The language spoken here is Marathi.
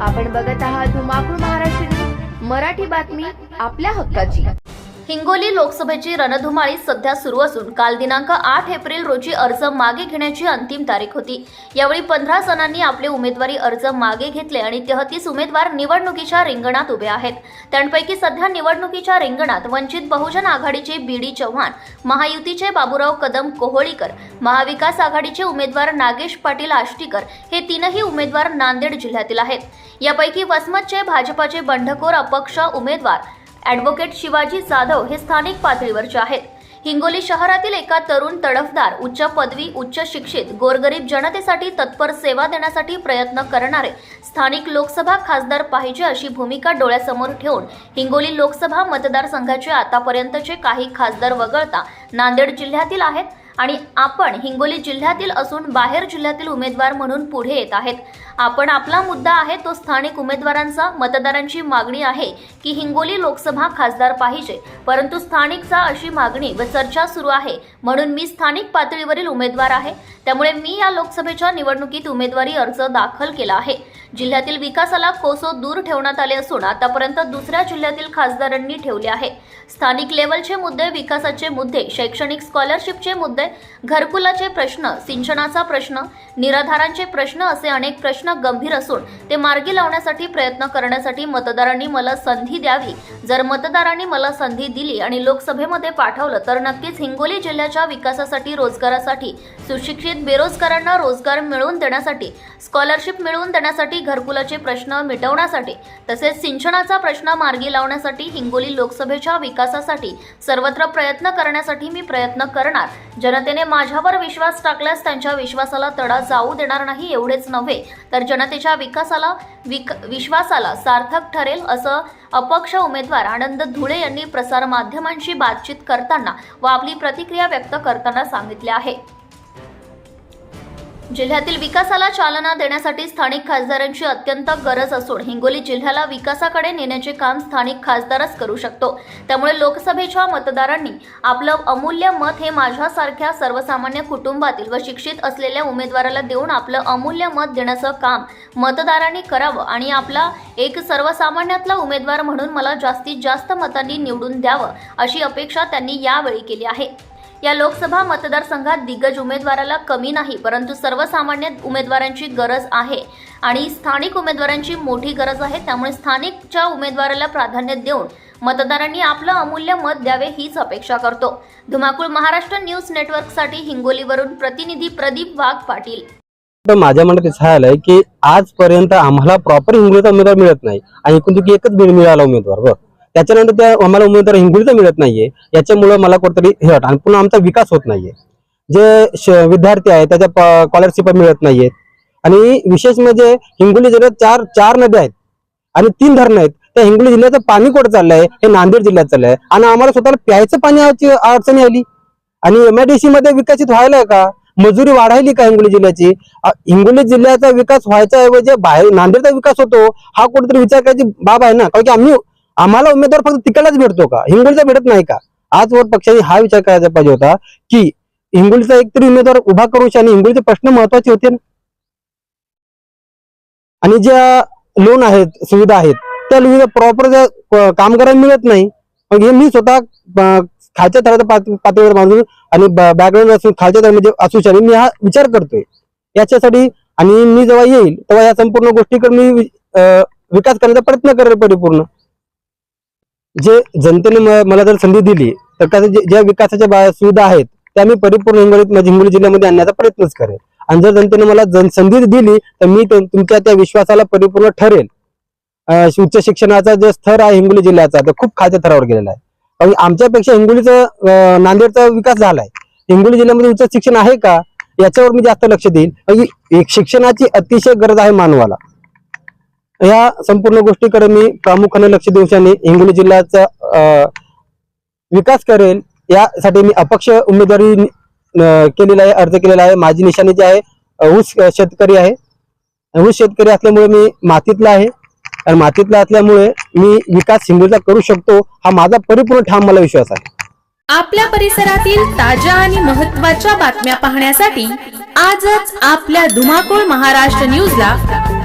आपण बघत आहात धुमाकूळ महाराष्ट्र मराठी बातमी आपल्या हक्काची. हिंगोली लोकसभेची रणधुमाळी सध्या सुरू असून काल दिनांक आठ एप्रिल रोजी अर्ज मागे घेण्याची अंतिम तारीख होती. यावेळी पंधरा जणांनी आपले उमेदवारी अर्ज मागे घेतले आणि तेहतीस उमेदवार निवडणुकीच्या रिंगणात उभे आहेत. त्यांपैकी सध्या निवडणुकीच्या रिंगणात वंचित बहुजन आघाडीचे बी डी चव्हाण महायुतीचे बाबूराव कदम कोहोळीकर महाविकास आघाडीचे उमेदवार नागेश पाटील आष्टीकर हे तीनही उमेदवार नांदेड जिल्ह्यातील आहेत. यापैकी वसमतचे भाजपाचे बंडखोर अपक्ष उमेदवार ॲडव्होकेट शिवाजी जाधव हे स्थानिक पातळीवरचे आहेत. हिंगोली शहरातील एका तरुण तडफदार उच्च पदवी उच्च शिक्षित गोरगरीब जनतेसाठी तत्पर सेवा देण्यासाठी प्रयत्न करणारे स्थानिक लोकसभा खासदार पाहिजे अशी भूमिका डोळ्यासमोर ठेवून हिंगोली लोकसभा मतदारसंघाचे आतापर्यंतचे काही खासदार वगळता नांदेड जिल्ह्यातील आहेत. आणि आपण हिंगोली जिल्ह्यातील असून बाहेर जिल्ह्यातील उमेदवार म्हणून पुढे येत आहेत. आपण आपला मुद्दा आहे तो स्थानिक उमेदवारांचा मतदारांची मागणी आहे की हिंगोली लोकसभा खासदार पाहिजे. परंतु स्थानिकचा अशी मागणी व चर्चा सुरू आहे. म्हणून मी स्थानिक पातळीवरील उमेदवार आहे. त्यामुळे मी या लोकसभेच्या निवडणुकीत उमेदवारी अर्ज दाखल केला आहे. जिल्ह्यातील विकासाला कोसो दूर ठेवण्यात आले असून आतापर्यंत दुसऱ्या जिल्ह्यातील खासदारांनी ठेवले आहे. स्थानिक लेवलचे मुद्दे विकासाचे मुद्दे शैक्षणिक स्कॉलरशिपचे मुद्दे घरकुलाचे प्रश्न सिंचनाचा प्रश्न निराधारांचे प्रश्न असे अनेक प्रश्न गंभीर असून ते मार्गी लावण्यासाठी प्रयत्न करण्यासाठी मतदारांनी मला संधी द्यावी. जर मतदारांनी मला संधी दिली आणि लोकसभेमध्ये पाठवलं तर नक्कीच हिंगोली जिल्ह्याच्या विकासासाठी रोजगारासाठी सुशिक्षित बेरोजगारांना रोजगार मिळवून देण्यासाठी स्कॉलरशिप मिळवून देण्यासाठी घरकुलाचे प्रश्न मिटवण्यासाठी तसेच सिंचनाचा प्रश्न मार्गी लावण्यासाठी हिंगोली लोकसभेच्या विकासासाठी सर्वत्र प्रयत्न करण्यासाठी मी प्रयत्न करणार. जनतेने माझ्यावर विश्वास टाकल्यास त्यांच्या विश्वासाला तडा जाऊ देणार नाही एवढेच नव्हे तर जनतेच्या विकासाला विक विश्वासाला सार्थक ठरेल असं अपक्ष उमेदवार आनंद धुळे यांनी प्रसारमाध्यमांशी बातचीत करताना व आपली प्रतिक्रिया व्यक्त करताना सांगितले आहे. जिल्ह्यातील विकासाला चालना देण्यासाठी स्थानिक खासदारांची अत्यंत गरज असून हिंगोली जिल्ह्याला विकासाकडे नेण्याचे काम स्थानिक खासदारच करू शकतो. त्यामुळे लोकसभेच्या मतदारांनी आपलं अमूल्य मत हे माझ्यासारख्या सर्वसामान्य कुटुंबातील व शिक्षित असलेल्या उमेदवाराला देऊन आपलं अमूल्य मत देण्याचं काम मतदारांनी करावं आणि आपला एक सर्वसामान्यातला उमेदवार म्हणून मला जास्तीत जास्त मतांनी निवडून द्यावं अशी अपेक्षा त्यांनी यावेळी केली आहे. या लोकसभा मतदारसंघात दिग्गज उमेदवाराला कमी नाही परंतु सर्वसामान्य उमेदवारांची गरज आहे आणि स्थानिक उमेदवारांची मोठी गरज आहे. त्यामुळे स्थानिकच्या उमेदवाराला प्राधान्य देऊन मतदारांनी आपलं अमूल्य मत द्यावे हीच अपेक्षा करतो. धुमाकूळ महाराष्ट्र न्यूज नेटवर्कसाठी हिंगोलीवरून प्रतिनिधी प्रदीप वाघ पाटील. तर माझ्या मनात इच्छा आलंय की आजपर्यंत आम्हाला प्रॉपर हिंगोलीचा उमेदवार मिळत नाही आणि एकूण एकच मिळाला उमेदवार बरं. त्याच्यानंतर त्या आम्हाला उमेदवार हिंगोलीचा मिळत नाहीये. याच्यामुळे मला कुठेतरी हे वाटत. आणि पुन्हा आमचा विकास होत नाहीये. जे विद्यार्थी आहेत त्याच्या स्कॉलरशिप मिळत नाहीयेत आणि विशेष म्हणजे हिंगोली जिल्ह्यात चार चार नद्या आहेत. आणि तीन धरणं आहेत. त्या हिंगोली जिल्ह्याचं पाणी कुठं चाललंय? हे नांदेड जिल्ह्यात चाललंय. आणि आम्हाला स्वतःला प्यायचं पाण्याची अडचणी आली. आणि एमआयडीसी मध्ये विकसित व्हायला का? मजुरी वाढायली का हिंगोली जिल्ह्याची? हिंगोली जिल्ह्याचा विकास व्हायच्या ऐवजी बाहेर नांदेडचा विकास होतो. हा कुठेतरी विचार करायची बाब आहे ना? कारण की आम्ही आम्हाला उमेदवार फक्त तिकडलाच भेटतो का? हिंगोलीचा भेटत नाही का? आजवर पक्षाने हा विचार करायचा पाहिजे होता की हिंगोलीचा एकतरी उमेदवार उभा करू आणि हिंगोलीचे प्रश्न महत्त्वाचे होते. ना आणि ज्या लोन आहेत सुविधा आहेत त्या सुविधा प्रॉपर ज्या कामगारांना मिळत नाही. मग हे मी स्वतः खालच्या थराच्या पात- पातळीवर बांधून आणि बॅकग्राऊंड असून खालच्या थर म्हणजे असू शकेल मी हा विचार करतोय. याच्यासाठी आणि मी जेव्हा येईल तेव्हा या संपूर्ण गोष्टीकडे मी विकास करण्याचा प्रयत्न करेल परिपूर्ण. जे जनतेने मला जर संधी दिली तर कसं जे- ज्या विकासाच्या सुविधा आहेत त्या मी परिपूर्ण हिंगोलीत म्हणजे हिंगोली जिल्ह्यामध्ये आणण्याचा प्रयत्नच करेल आणि जर जनतेने मला जन संधी दिली तर मी तुमच्या त्या विश्वासाला परिपूर्ण ठरेल. उच्च शिक्षणाचा जो स्तर आहे हिंगोली जिल्ह्याचा तो खूप खालच्या थरावर गेलेला आहे. कारण आमच्यापेक्षा हिंगोलीचा नांदेडचा विकास झालाय. हिंगोली जिल्ह्यामध्ये उच्च शिक्षण आहे का? याच्यावर मी जास्त लक्ष देईल की म्हणजे एक शिक्षणाची अतिशय गरज आहे मानवाला. या संपूर्ण गोष्टीकडे मी प्रामुख्याने लक्ष देऊशाने हिंगोली जिल्ह्याचा विकास करेल यासाठी मी अपक्ष उमेदवारी केलेला आहे अर्ज केलेला आहे. माझी निशाणी जी आहे ऊस शेतकरी आहे. ऊस शेतकरी असल्यामुळे मी मातीतला आहे. आणि मातीतला असल्यामुळे मी विकास हिंगोलीचा करू शकतो हा माझा परिपूर्ण ठाम मला विश्वास आहे. आपल्या परिसरातील ताज्या आणि महत्त्वाच्या बातम्या पाहण्यासाठी आजच आपल्या धुमाकूळ महाराष्ट्र न्यूजला